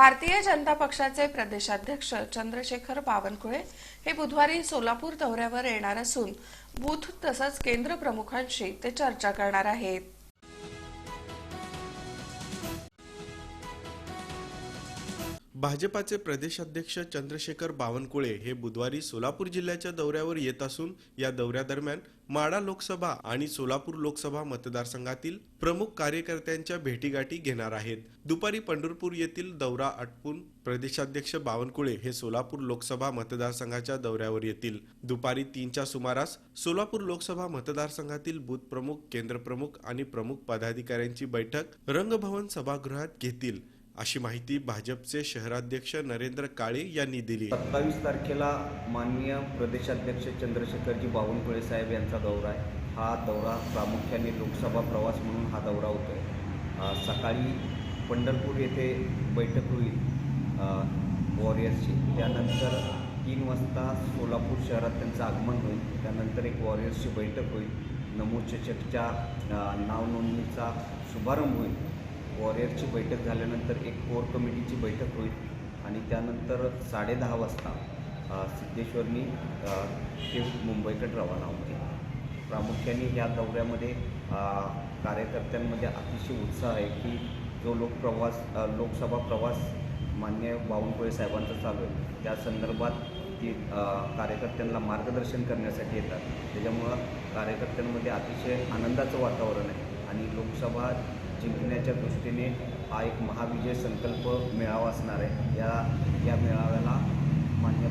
भारतीय जनता पक्षाचे प्रदेशाध्यक्ष चंद्रशेखर बावनकुळे हे बुधवारी सोलापूर दौऱ्यावर येणार असून बूथ तसंच केंद्र प्रमुखांशी ते चर्चा करणार आहेत. भाजपाचे प्रदेशाध्यक्ष चंद्रशेखर बावनकुळे हे बुधवारी सोलापूर जिल्ह्याच्या दौऱ्यावर येत असून या दौऱ्यादरम्यान माडा लोकसभा आणि सोलापूर लोकसभा मतदारसंघातील प्रमुख कार्यकर्त्यांच्या भेटीगाठी घेणार आहेत. दुपारी पंढरपूर येथील दौरा आटपून प्रदेशाध्यक्ष बावनकुळे हे सोलापूर लोकसभा मतदारसंघाच्या दौऱ्यावर येतील. दुपारी तीनच्या सुमारास सोलापूर लोकसभा मतदारसंघातील बूथ प्रमुख केंद्र प्रमुख आणि प्रमुख पदाधिकाऱ्यांची बैठक रंगभवन सभागृहात घेतील. अशी माहिती भाजपचे शहराध्यक्ष नरेंद्र काळे यांनी दिली. सत्तावीस तारखेला माननीय प्रदेशाध्यक्ष चंद्रशेखरजी बावनकुळे साहेब यांचा दौरा आहे. हा दौरा प्रामुख्याने लोकसभा प्रवास म्हणून हा दौरा होतो आहे सकाळी पंढरपूर येथे बैठक होईल वॉरियर्सची. त्यानंतर तीन वाजता सोलापूर शहरात त्यांचं आगमन होईल. त्यानंतर एक वॉरियर्सची बैठक होईल. नमो चषकच्या नावनोंदणीचा शुभारंभ होईल. वॉरियरची बैठक झाल्यानंतर एक कोर कमिटीची बैठक होईल आणि त्यानंतर साडेदहा वाजता सिद्धेश्वरनी ते मुंबईकडे रवाना होतील. प्रामुख्याने या दौऱ्यामध्ये कार्यकर्त्यांमध्ये अतिशय उत्साह आहे की जो लोकप्रवास लोकसभा प्रवास मान्य बावनकुळे साहेबांचा चालू आहे. त्या संदर्भात ती कार्यकर्त्यांना मार्गदर्शन करण्यासाठी येतात. त्याच्यामुळं कार्यकर्त्यांमध्ये अतिशय आनंदाचं वातावरण आहे आणि लोकसभा जिंकण्याच्या दृष्टीने हा एक महाविजय संकल्प मेळावा असणार आहे. या या मेळाव्याला मान्य